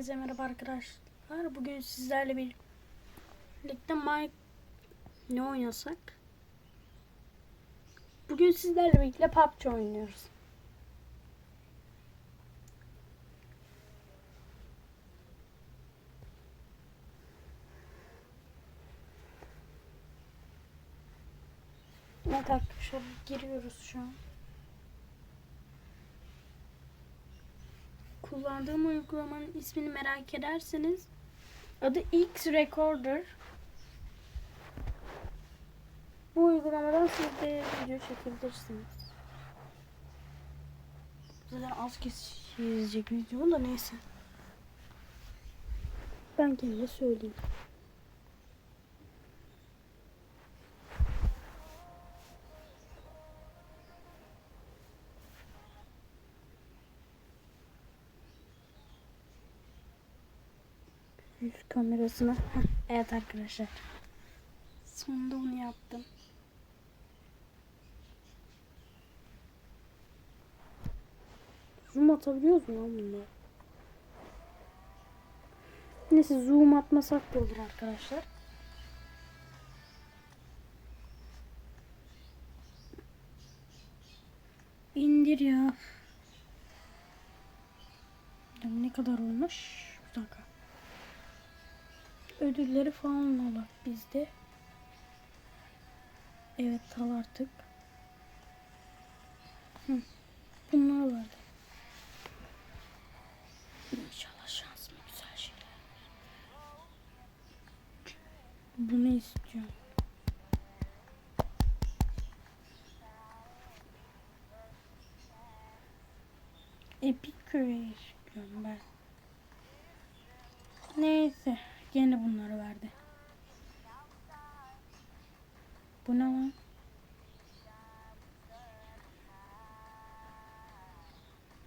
Hepinize merhaba arkadaşlar. Bugün sizlerle bir- birlikte Mike ne oynasak? Bugün sizlerle birlikte PUBG oynuyoruz. Evet arkadaşlar giriyoruz şu an. Kullandığım uygulamanın ismini merak ederseniz adı X Recorder. Bu uygulamadan siz de video çekebilirsiniz. Zaten az kişi izleyecek video da neyse. Ben kendime söyleyeyim. Yüz kamerasına. Evet arkadaşlar. Sonunda bunu yaptım. Zoom atabiliyoruz mu lan bunda? Neyse zoom atmasak da olur arkadaşlar. İndir. Ya Ne kadar olmuş? Bir dakika ödülleri falan alak bizde. Evet al artık. Hı. Bunlar vardı. İnşallah şansıma güzel şeyler. Bunu istiyorum. Epic Career istiyorum. Neyse. Gene bunları verdi. Bu ne lan?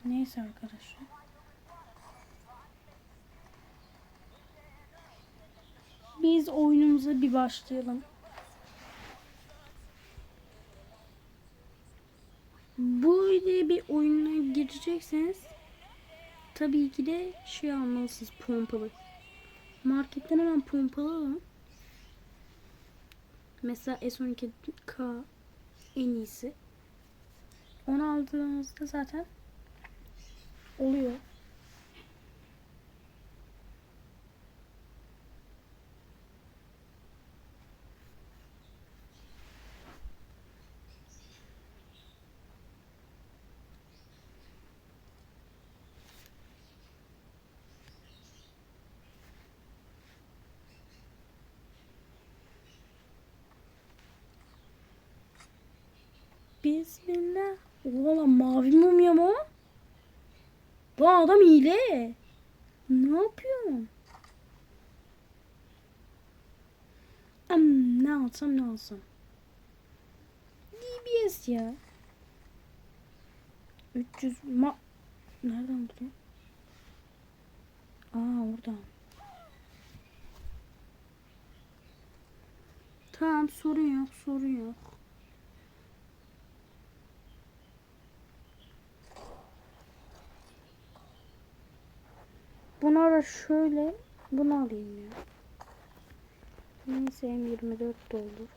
Neyse arkadaşlar. Biz oyunumuza bir başlayalım. Böyle bir oyuna girecekseniz tabii ki de şey almalısınız pompalı. Marketten hemen pompalı alın. Mesela S12K en iyisi. Onu aldığınızda zaten oluyor. Bismillah. Oğlum mavi mumya mı? o? Bu adam hile. Ne yapıyor? Am, ne alsam ne alsam. DBS ya. 300 ma... Nereden buluyor? Aa oradan. Tamam sorun yok sorun yok. Da şöyle bunu alayım ya. Neyse M24 de olur.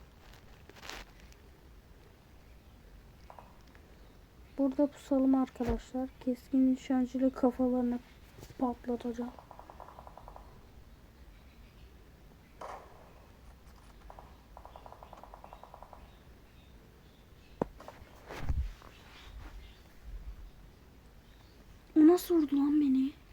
Burada pusalım arkadaşlar. Keskin nişancıyla kafalarını patlatacağım. Nasıl vurdu lan beni?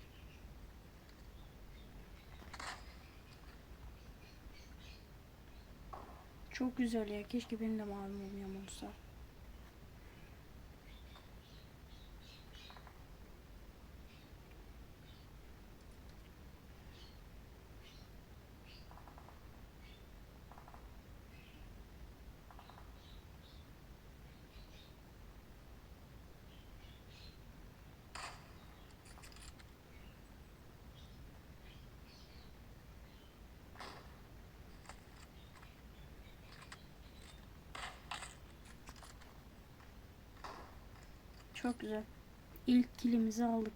Çok güzel ya. Keşke benim de mavi mumyam olsa. Çok güzel. İlk kilimizi aldık.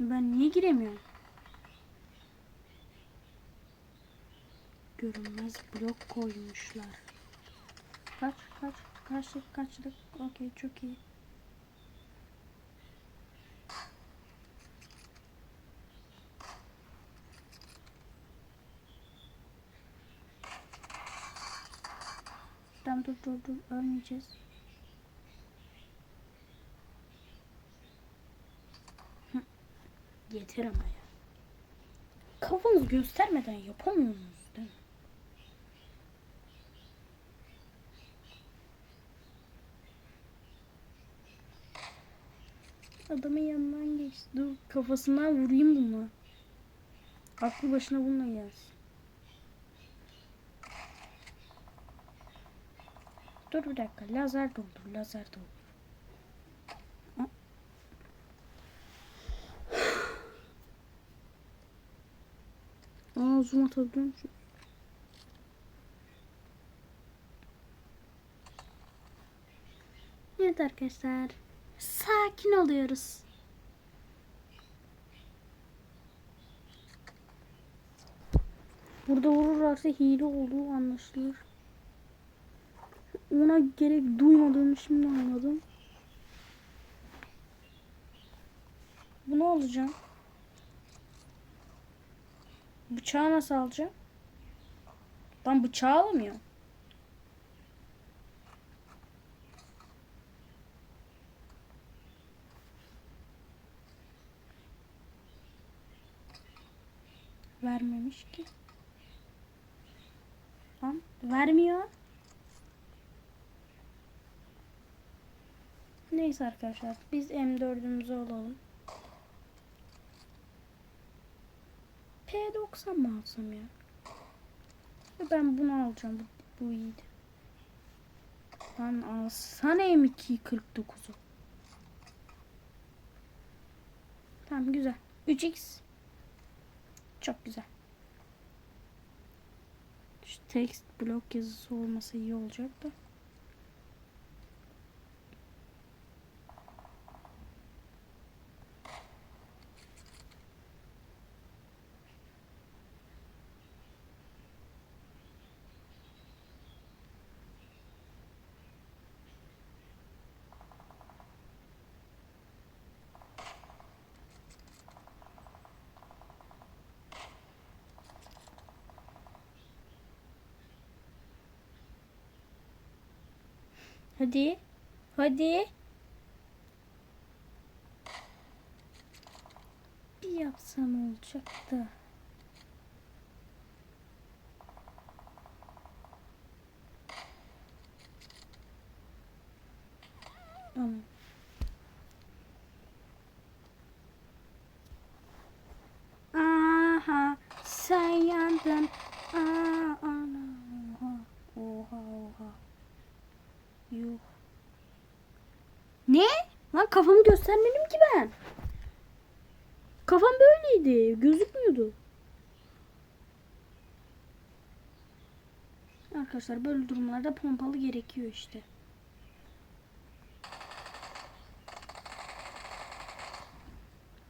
Ben niye giremiyorum? Görünmez blok koymuşlar. Kaç kaç kaçtık kaçtık. Okey çok iyi. Tamam dur dur dur ölmeyeceğiz. Yeter ama ya. Kafanızı göstermeden yapamıyorsunuz değil mi? Adamın yanından geçti. Dur kafasından vurayım bunu. Aklı başına bununla gelsin. Dur bir dakika. Lazer doldur. Lazer doldur. Ha. Aa zoom atabiliyor musun? Evet arkadaşlar. Sakin oluyoruz. Burada vururlarsa hile olduğu anlaşılır. Ona gerek duymadığımı şimdi anladım. Bunu alacağım. Bıçağı nasıl alacağım? Ben bıçağı alamıyorum. Vermemiş ki. Lan vermiyor. Neyse arkadaşlar biz M4'ümüzü alalım. P90 mı alsam ya? Ben bunu alacağım. Bu, bu iyiydi. Lan alsana M249'u. Tamam güzel. 3x. Çok güzel. Şu text blok yazısı olmasa iyi olacak da. Hadi. Hadi. Bir yapsam olacak da. Tamam. Aha sen yandın. Aa, ana. Oha. Oha oha. Yuh. Ne? Lan kafamı göstermedim ki ben. Kafam böyleydi. Gözükmüyordu. Arkadaşlar böyle durumlarda pompalı gerekiyor işte.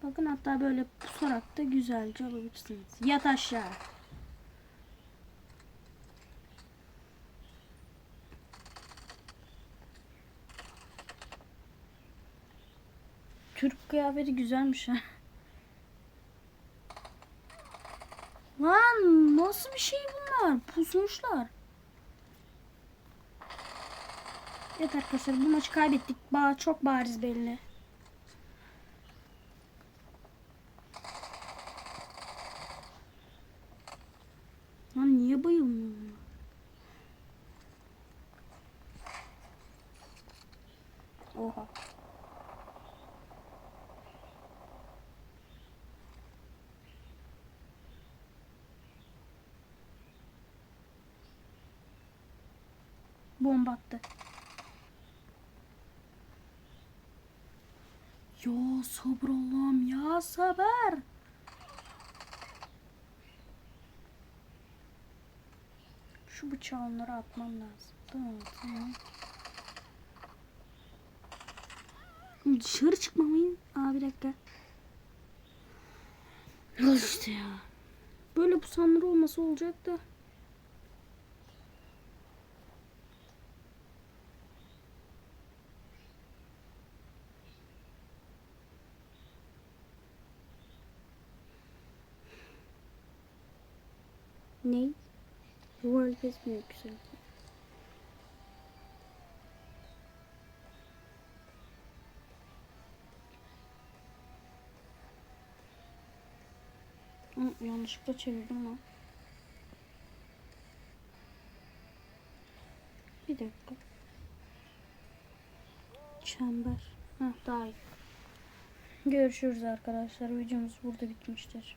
Bakın hatta böyle pusarak da güzelce alabilirsiniz. Yat aşağı. Kıyafeti güzelmiş ha. Lan nasıl bir şey bunlar? Pusmuşlar. Evet arkadaşlar bu maçı kaybettik. Ba çok bariz belli. Lan niye bayılmıyor? Oha. Bomba attı. Ya sabır Allah'ım ya sabır. Şu bıçağı onlara atmam lazım. Tamam tamam. Dışarı çıkmamayın. Aa bir dakika. Al işte ya. Böyle bu sandığı olması olacak da. Ne? Best mi yüksek? Hı, yanlışlıkla çevirdim lan. Bir dakika. Çember. Heh, daha iyi. Görüşürüz arkadaşlar. Videomuz burada bitmiştir.